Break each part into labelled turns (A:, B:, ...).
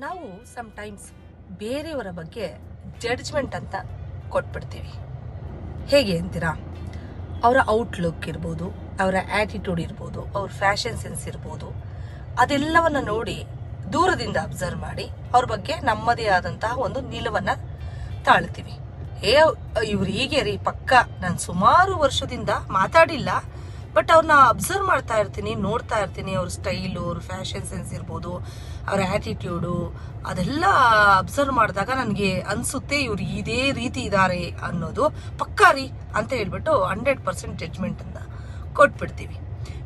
A: ನಾವು ಟೈಮ್ಸ್ ಬೇರೆಯವರ ಬಗ್ಗೆ ಜಡ್ಜ್ಮೆಂಟ್ ಅಂತ ಕೊಟ್ಬಿಡ್ತೀವಿ. ಹೇಗೆ ಅಂತೀರಾ? ಅವರ ಔಟ್ಲುಕ್ ಇರ್ಬೋದು, ಅವರ ಆ್ಯಟಿಟ್ಯೂಡ್ ಇರ್ಬೋದು, ಅವ್ರ ಫ್ಯಾಷನ್ ಸೆನ್ಸ್ ಇರ್ಬೋದು, ಅದೆಲ್ಲವನ್ನು ನೋಡಿ ದೂರದಿಂದ ಅಬ್ಸರ್ವ್ ಮಾಡಿ ಅವ್ರ ಬಗ್ಗೆ ನಮ್ಮದೇ ಆದಂತಹ ಒಂದು ನಿಲುವನ್ನ ತಾಳ್ತೀವಿ. ಏ, ಇವ್ರು ಹೀಗೆ ರೀ, ಪಕ್ಕ, ನಾನು ಸುಮಾರು ವರ್ಷದಿಂದ ಮಾತಾಡಿಲ್ಲ ಬಟ್ ಅವ್ರನ್ನ ಅಬ್ಸರ್ವ್ ಮಾಡ್ತಾ ಇರ್ತೀನಿ, ನೋಡ್ತಾ ಇರ್ತೀನಿ. ಅವ್ರ ಸ್ಟೈಲು ಅವ್ರ ಫ್ಯಾಷನ್ ಸೆನ್ಸ್ ಇರ್ಬೋದು, ಅವ್ರ ಆ್ಯಟಿಟ್ಯೂಡು ಅದೆಲ್ಲ ಅಬ್ಸರ್ವ್ ಮಾಡಿದಾಗ ನನಗೆ ಅನಿಸುತ್ತೆ ಇವ್ರು ಇದೇ ರೀತಿ ಇದ್ದಾರೆ ಅನ್ನೋದು ಪಕ್ಕಾ ರೀ ಅಂತ ಹೇಳ್ಬಿಟ್ಟು ಹಂಡ್ರೆಡ್ ಪರ್ಸೆಂಟ್ ಜಡ್ಜ್ಮೆಂಟನ್ನು ಕೊಟ್ಬಿಡ್ತೀವಿ.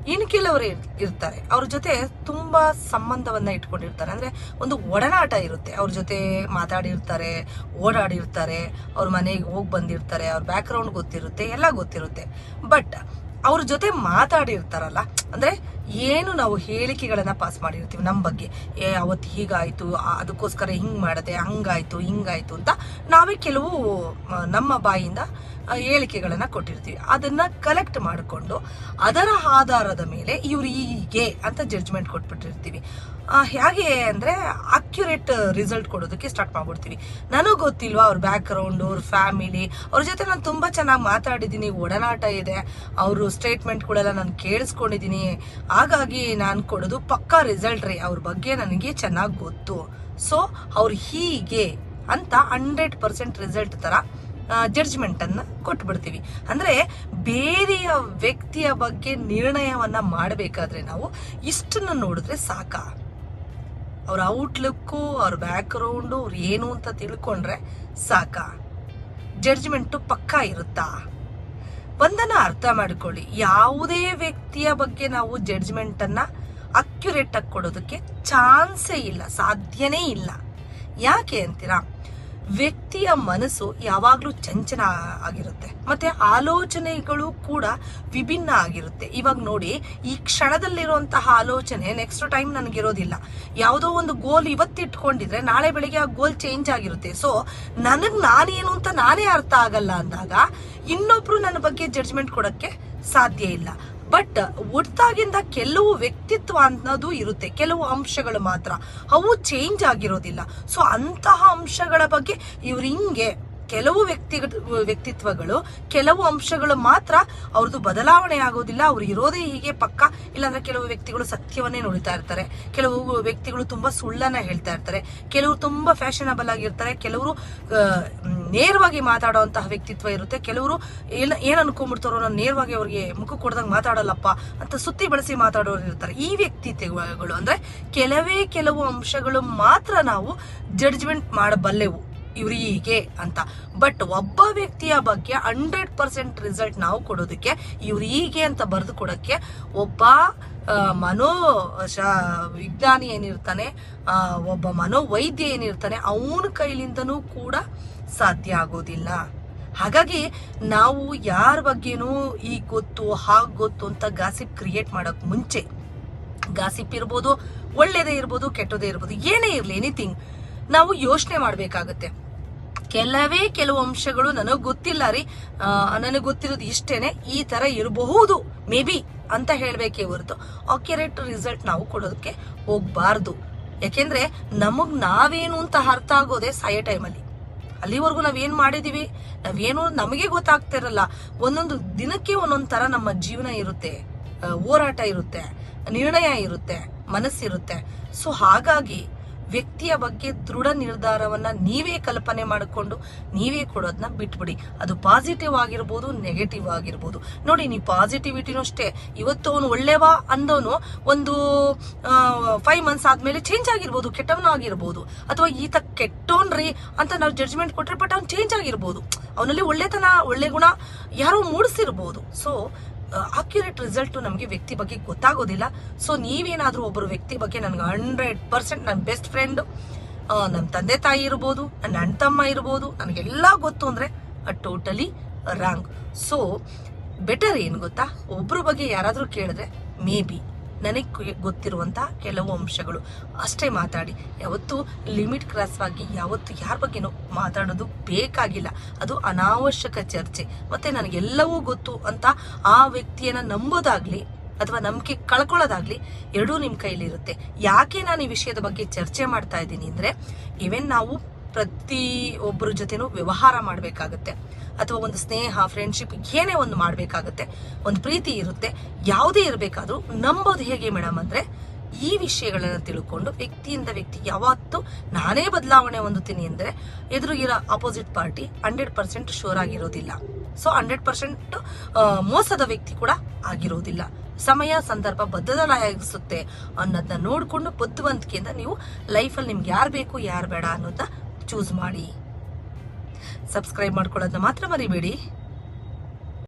A: ಇನ್ನು ಕೆಲವರು ಇರ್- ಇರ್ತಾರೆ. ಅವ್ರ ಜೊತೆ ತುಂಬ ಸಂಬಂಧವನ್ನ ಇಟ್ಕೊಂಡಿರ್ತಾರೆ. ಅಂದರೆ ಒಂದು ಒಡನಾಟ ಇರುತ್ತೆ. ಅವ್ರ ಜೊತೆ ಮಾತಾಡಿರ್ತಾರೆ, ಓಡಾಡಿರ್ತಾರೆ, ಅವ್ರ ಮನೆಗೆ ಹೋಗಿ ಬಂದಿರ್ತಾರೆ, ಅವ್ರ ಬ್ಯಾಕ್ಗ್ರೌಂಡ್ ಗೊತ್ತಿರುತ್ತೆ, ಎಲ್ಲ ಗೊತ್ತಿರುತ್ತೆ. ಬಟ್ ಅವ್ರ ಜೊತೆ ಮಾತಾಡಿರ್ತಾರಲ್ಲ. ಅಂದ್ರೆ ಏನು ನಾವು ಹೇಳಿಕೆಗಳನ್ನ ಪಾಸ್ ಮಾಡಿರ್ತೀವಿ ನಮ್ಮ ಬಗ್ಗೆ. ಏ ಅವತ್ತು ಹೀಗಾಯ್ತು ಅದಕ್ಕೋಸ್ಕರ ಹಿಂಗ್ ಮಾಡದೆ, ಹಂಗಾಯ್ತು, ಹಿಂಗಾಯ್ತು ಅಂತ ನಾವೇ ಕೆಲವು ನಮ್ಮ ಬಾಯಿಂದ ಹೇಳಿಕೆಗಳನ್ನ ಕೊಟ್ಟಿರ್ತೀವಿ. ಅದನ್ನ ಕಲೆಕ್ಟ್ ಮಾಡಿಕೊಂಡು ಅದರ ಆಧಾರದ ಮೇಲೆ ಇವ್ರು ಹೀಗೆ ಅಂತ ಜಡ್ಜ್ಮೆಂಟ್ ಕೊಟ್ಬಿಟ್ಟಿರ್ತೀವಿ. ಹೇಗೆ ಅಂದ್ರೆ ಅಕ್ಯುರೇಟ್ ರಿಸಲ್ಟ್ ಕೊಡೋದಕ್ಕೆ ಸ್ಟಾರ್ಟ್ ಮಾಡ್ಬಿಡ್ತೀವಿ. ನನಗೆ ಗೊತ್ತಿಲ್ವಾ ಅವ್ರ ಬ್ಯಾಕ್ ಗ್ರೌಂಡ್ ಅವ್ರ ಫ್ಯಾಮಿಲಿ ಅವ್ರ ಜೊತೆ ನಾನು ತುಂಬಾ ಚೆನ್ನಾಗಿ ಮಾತಾಡಿದ್ದೀನಿ ಒಡನಾಟ ಇದೆ, ಅವರು ಸ್ಟೇಟ್ಮೆಂಟ್ಗಳೆಲ್ಲ ನಾನು ಕೇಳಿಸ್ಕೊಂಡಿದ್ದೀನಿ ಹಾಗಾಗಿ ನಾನು ಕೊಡೋದು ಪಕ್ಕಾ ರಿಸಲ್ಟ್ ರೀ, ಅವ್ರ ಬಗ್ಗೆ ನನಗೆ ಚೆನ್ನಾಗಿ ಗೊತ್ತು. ಸೊ ಅವ್ರು ಹೀಗೆ ಅಂತ ಹಂಡ್ರೆಡ್ ಪರ್ಸೆಂಟ್ ರಿಸಲ್ಟ್ ತರ ಜಡ್ಜ್ಮೆಂಟ್ ಅನ್ನ ಕೊಟ್ಬಿಡ್ತೀವಿ. ಅಂದ್ರೆ ಬೇರೆಯ ವ್ಯಕ್ತಿಯ ಬಗ್ಗೆ ನಿರ್ಣಯವನ್ನ ಮಾಡಬೇಕಾದ್ರೆ ನಾವು ಇಷ್ಟನ್ನ ನೋಡಿದ್ರೆ ಸಾಕ? ಅವ್ರ ಔಟ್ಲುಕ್ಕು ಅವ್ರ ಬ್ಯಾಕ್ಗ್ರೌಂಡು ಅವ್ರು ಏನು ಅಂತ ತಿಳ್ಕೊಂಡ್ರೆ ಸಾಕ? ಜಡ್ಜ್ಮೆಂಟು ಪಕ್ಕಾ ಇರುತ್ತಾ? ಒಂದನ್ನ ಅರ್ಥ ಮಾಡ್ಕೊಳ್ಳಿ. ಯಾವುದೇ ವ್ಯಕ್ತಿಯ ಬಗ್ಗೆ ನಾವು ಜಡ್ಜ್ಮೆಂಟ್ ಅನ್ನ ಅಕ್ಯುರೇಟ್ ಆಗಿ ಕೊಡೋದಕ್ಕೆ ಚಾನ್ಸೇ ಇಲ್ಲ, ಸಾಧ್ಯನೇ ಇಲ್ಲ. ಯಾಕೆ ಅಂತೀರಾ? ವ್ಯಕ್ತಿಯ ಮನಸ್ಸು ಯಾವಾಗ್ಲೂ ಚಂಚನ ಆಗಿರುತ್ತೆ. ಮತ್ತೆ ಆಲೋಚನೆಗಳು ಕೂಡ ವಿಭಿನ್ನ ಆಗಿರುತ್ತೆ. ಇವಾಗ ನೋಡಿ, ಈ ಕ್ಷಣದಲ್ಲಿರುವಂತಹ ಆಲೋಚನೆ ನೆಕ್ಸ್ಟ್ ಟೈಮ್ ನನಗಿರೋದಿಲ್ಲ. ಯಾವುದೋ ಒಂದು ಗೋಲ್ ಇವತ್ತಿಟ್ಕೊಂಡಿದ್ರೆ ನಾಳೆ ಬೆಳಿಗ್ಗೆ ಆ ಗೋಲ್ ಚೇಂಜ್ ಆಗಿರುತ್ತೆ. ಸೊ ನನಗ್ ನಾನೇನು ಅಂತ ನಾನೇ ಅರ್ಥ ಆಗಲ್ಲ ಅಂದಾಗ, ಇನ್ನೊಬ್ರು ನನ್ನ ಬಗ್ಗೆ ಜಡ್ಜ್ಮೆಂಟ್ ಕೊಡಕ್ಕೆ ಸಾಧ್ಯ ಇಲ್ಲ. ಬಟ್ ಒಟ್ಟಾಗಿಂದ ಕೆಲವು ವ್ಯಕ್ತಿತ್ವ ಅನ್ನೋದು ಇರುತ್ತೆ. ಕೆಲವು ಅಂಶಗಳು ಮಾತ್ರ. ಅವು ಚೇಂಜ್ ಆಗಿರೋದಿಲ್ಲ. ಸೊ ಅಂತಹ ಅಂಶಗಳ ಬಗ್ಗೆ ಇವ್ರು ಹಿಂಗೆ ಕೆಲವು ವ್ಯಕ್ತಿ, ವ್ಯಕ್ತಿತ್ವಗಳು, ಕೆಲವು ಅಂಶಗಳು ಮಾತ್ರ ಅವ್ರದ್ದು ಬದಲಾವಣೆ ಆಗೋದಿಲ್ಲ. ಅವ್ರು ಇರೋದೇ ಹೀಗೆ ಪಕ್ಕ. ಇಲ್ಲಾಂದ್ರೆ ಕೆಲವು ವ್ಯಕ್ತಿಗಳು ಸತ್ಯವನ್ನೇ ನುಡಿತಾ ಇರ್ತಾರೆ. ಕೆಲವು ವ್ಯಕ್ತಿಗಳು ತುಂಬಾ ಸುಳ್ಳನ್ನ ಹೇಳ್ತಾ ಇರ್ತಾರೆ. ಕೆಲವರು ತುಂಬಾ ಫ್ಯಾಷನಬಲ್ ಆಗಿರ್ತಾರೆ. ಕೆಲವರು ನೇರವಾಗಿ ಮಾತಾಡುವಂತಹ ವ್ಯಕ್ತಿತ್ವ ಇರುತ್ತೆ. ಕೆಲವರು ಏನ್ ಏನ್ ಅನ್ಕೊಂಡ್ಬಿಡ್ತಾರೋ ನಾನು ನೇರವಾಗಿ ಅವ್ರಿಗೆ ಮುಖ ಕೊಡ್ದಂಗ್ ಮಾತಾಡಲ್ಲಪ್ಪ ಅಂತ ಸುತ್ತಿ ಬಳಸಿ ಮಾತಾಡೋರು ಇರ್ತಾರೆ. ಈ ವ್ಯಕ್ತಿತ್ವಗಳು ಅಂದ್ರೆ ಕೆಲವೇ ಕೆಲವು ಅಂಶಗಳು ಮಾತ್ರ ನಾವು ಜಡ್ಜ್ಮೆಂಟ್ ಮಾಡಬಲ್ಲೆವು. ಇವ್ರು ಹೀಗೆ ಅಂತ. ಬಟ್ ಒಬ್ಬ ವ್ಯಕ್ತಿಯ ಬಗ್ಗೆ ಹಂಡ್ರೆಡ್ ಪರ್ಸೆಂಟ್ ರಿಸಲ್ಟ್ ನಾವು ಕೊಡೋದಕ್ಕೆ ಇವರಿಗೆ ಅಂತ ಬರೆದು ಕೊಡೋಕ್ಕೆ ಒಬ್ಬ ಮನೋ, ಶ, ವಿಜ್ಞಾನಿ ಏನಿರ್ತಾನೆ ಒಬ್ಬ ಮನೋವೈದ್ಯ ಏನಿರ್ತಾನೆ, ಅವನ ಕೈಲಿಂದನೂ ಕೂಡ ಸಾಧ್ಯ ಆಗೋದಿಲ್ಲ. ಹಾಗಾಗಿ ನಾವು ಯಾರ ಬಗ್ಗೆನೂ ಈ ಗೊತ್ತು, ಹಾಗೆ ಗೊತ್ತು ಅಂತ ಗಾಸಿಪ್ ಕ್ರಿಯೇಟ್ ಮಾಡಕ್ ಮುಂಚೆ ಗಾಸಿಪ್ ಇರ್ಬೋದು, ಒಳ್ಳೇದೇ ಇರ್ಬೋದು, ಕೆಟ್ಟದೇ ಇರ್ಬೋದು, ಏನೇ ಇರಲಿ ಎನಿಥಿಂಗ್ ನಾವು ಯೋಚನೆ ಮಾಡ್ಬೇಕಾಗತ್ತೆ. ಕೆಲವೇ ಕೆಲವು ಅಂಶಗಳು ನನಗೆ ಗೊತ್ತಿಲ್ಲ ರೀ. ನನಗೆ ಗೊತ್ತಿರೋದು ಇಷ್ಟೇನೆ. ಈ ತರ ಇರಬಹುದು, ಮೇ ಬಿ ಅಂತ ಹೇಳ್ಬೇಕೇ ಹೊರತು. ಅಕ್ಯುರೇಟ್ ರಿಸಲ್ಟ್ ನಾವು ಕೊಡೋದಕ್ಕೆ ಹೋಗ್ಬಾರ್ದು. ಯಾಕೆಂದ್ರೆ ನಮಗ್ ನಾವೇನು ಅಂತ ಅರ್ಥ ಆಗೋದೇ ಸಾಯೋ ಟೈಮಲ್ಲಿ. ಅಲ್ಲಿವರೆಗೂ ನಾವೇನ್ ಮಾಡಿದೀವಿ? ನಾವೇನು ನಮಗೆ ಗೊತ್ತಾಗ್ತಿರಲ್ಲ ಒಂದೊಂದು ದಿನಕ್ಕೆ ಒಂದೊಂದ್ ತರ ನಮ್ಮ ಜೀವನ ಇರುತ್ತೆ. ಹೋರಾಟ ಇರುತ್ತೆ, ನಿರ್ಣಯ ಇರುತ್ತೆ, ಮನಸ್ಸಿರುತ್ತೆ. ಸೊ ಹಾಗಾಗಿ ವ್ಯಕ್ತಿಯ ಬಗ್ಗೆ ದೃಢ ನಿರ್ಧಾರವನ್ನ ನೀವೇ ಕಲ್ಪನೆ ಮಾಡಿಕೊಂಡು ನೀವೇ ಕೊಡೋದನ್ನ ಬಿಟ್ಬಿಡಿ. ಅದು ಪಾಸಿಟಿವ್ ಆಗಿರ್ಬೋದು ನೆಗೆಟಿವ್ ಆಗಿರ್ಬೋದು. ನೋಡಿ ನೀವು ಪಾಸಿಟಿವಿಟಿನೂ ಅಷ್ಟೇ. ಇವತ್ತು ಅವನು ಒಳ್ಳೆವಾ ಅಂದವನು ಒಂದು ಫೈವ್ ಮಂತ್ಸ್ ಆದ್ಮೇಲೆ ಚೇಂಜ್ ಆಗಿರ್ಬೋದು, ಕೆಟ್ಟವನು ಆಗಿರ್ಬೋದು. ಅಥವಾ ಈತ ಕೆಟ್ಟೋನ್ರಿ ಅಂತ ನಾವು ಜಡ್ಜ್ಮೆಂಟ್ ಕೊಟ್ರೆ ಬಟ್ ಅವ್ನು ಚೇಂಜ್ ಆಗಿರ್ಬೋದು. ಅವನಲ್ಲಿ ಒಳ್ಳೆತನ, ಒಳ್ಳೆ ಗುಣ ಯಾರೋ ಮೂಡಿಸಿರ್ಬೋದು. ಸೊ ಅಕ್ಯುರೇಟ್ ರಿಸಲ್ಟ್ ನಮಗೆ ವ್ಯಕ್ತಿ ಬಗ್ಗೆ ಗೊತ್ತಾಗೋದಿಲ್ಲ. ಸೊ ನೀವೇನಾದರೂ ಒಬ್ಬರು ವ್ಯಕ್ತಿ ಬಗ್ಗೆ ನನಗೆ ಹಂಡ್ರೆಡ್ ಪರ್ಸೆಂಟ್ ನನ್ನ ಬೆಸ್ಟ್ ಫ್ರೆಂಡು ನಮ್ಮ ತಂದೆ ತಾಯಿ ಇರ್ಬೋದು ನನ್ನ ಅಣ್ಣ ತಮ್ಮ ಇರ್ಬೋದು, ನನಗೆಲ್ಲ ಗೊತ್ತು ಅಂದ್ರೆ ಟೋಟಲಿ ರಾಂಗ್ ಸೊ ಬೆಟರ್ ಏನು ಗೊತ್ತಾ? ಒಬ್ಬರು ಬಗ್ಗೆ ಯಾರಾದರೂ ಕೇಳಿದ್ರೆ ಮೇ ಬಿ ನನಗೆ ಗೊತ್ತಿರುವಂಥ ಕೆಲವು ಅಂಶಗಳು. ಅಷ್ಟೇ ಮಾತಾಡಿ. ಯಾವತ್ತು ಲಿಮಿಟ್ ಕ್ರಾಸ್ ಆಗಿ ಯಾವತ್ತು ಯಾರ ಬಗ್ಗೆನೂ ಮಾತಾಡೋದು ಬೇಕಾಗಿಲ್ಲ. ಅದು ಅನಾವಶ್ಯಕ ಚರ್ಚೆ. ಮತ್ತೆ ನನಗೆಲ್ಲವೂ ಗೊತ್ತು ಅಂತ ಆ ವ್ಯಕ್ತಿಯನ್ನ ನಂಬೋದಾಗ್ಲಿ ಅಥವಾ ನಂಬಿಕೆ ಕಳ್ಕೊಳ್ಳೋದಾಗ್ಲಿ ಎರಡೂ ನಿಮ್ಮ ಕೈಲಿರುತ್ತೆ. ಯಾಕೆ ನಾನು ಈ ವಿಷಯದ ಬಗ್ಗೆ ಚರ್ಚೆ ಮಾಡ್ತಾ ಇದ್ದೀನಿ ಅಂದ್ರೆ ಇವೆನ್ ನಾವು ಪ್ರತಿ ಒಬ್ಬರ ಜೊತೆನೂ ವ್ಯವಹಾರ ಮಾಡಬೇಕಾಗತ್ತೆ. ಅಥವಾ ಒಂದು ಸ್ನೇಹ ಫ್ರೆಂಡ್ಶಿಪ್ ಏನೇ ಒಂದು ಮಾಡಬೇಕಾಗತ್ತೆ. ಒಂದು ಪ್ರೀತಿ ಇರುತ್ತೆ. ಯಾವುದೇ ಇರಬೇಕಾದ್ರೂ ನಂಬೋದು ಹೇಗೆ ಮೇಡಮ್ ಅಂದರೆ, ಈ ವಿಷಯಗಳನ್ನು ತಿಳ್ಕೊಂಡು ವ್ಯಕ್ತಿಯಿಂದ ವ್ಯಕ್ತಿ ಯಾವತ್ತೂ ನಾನೇ ಬದಲಾವಣೆ ಹೊಂದುತ್ತೀನಿ ಅಂದರೆ ಎದುರು ಇರೋ opposite party hundred percent sure ಆಗಿರೋದಿಲ್ಲ. ಸೊ ಹಂಡ್ರೆಡ್ ಪರ್ಸೆಂಟ್ ಮೋಸದ ವ್ಯಕ್ತಿ ಕೂಡ ಆಗಿರೋದಿಲ್ಲ. ಸಮಯ, ಸಂದರ್ಭ ಬದಲಾಯಿಸುತ್ತೆ ಅನ್ನೋದನ್ನ ನೋಡಿಕೊಂಡು ಬುದ್ಧಿವಂತಿಕೆಯಿಂದ ನೀವು ಲೈಫಲ್ಲಿ ನಿಮ್ಗೆ ಯಾರು ಬೇಕು, ಯಾರು ಬೇಡ ಅನ್ನೋದನ್ನ ಚೂಸ್ ಮಾಡಿ. ಸಬ್ಸ್ಕ್ರೈಬ್ ಮಾಡ್ಕೊಳ್ಳೋದನ್ನ ಮಾತ್ರ ಮರಿಬೇಡಿ.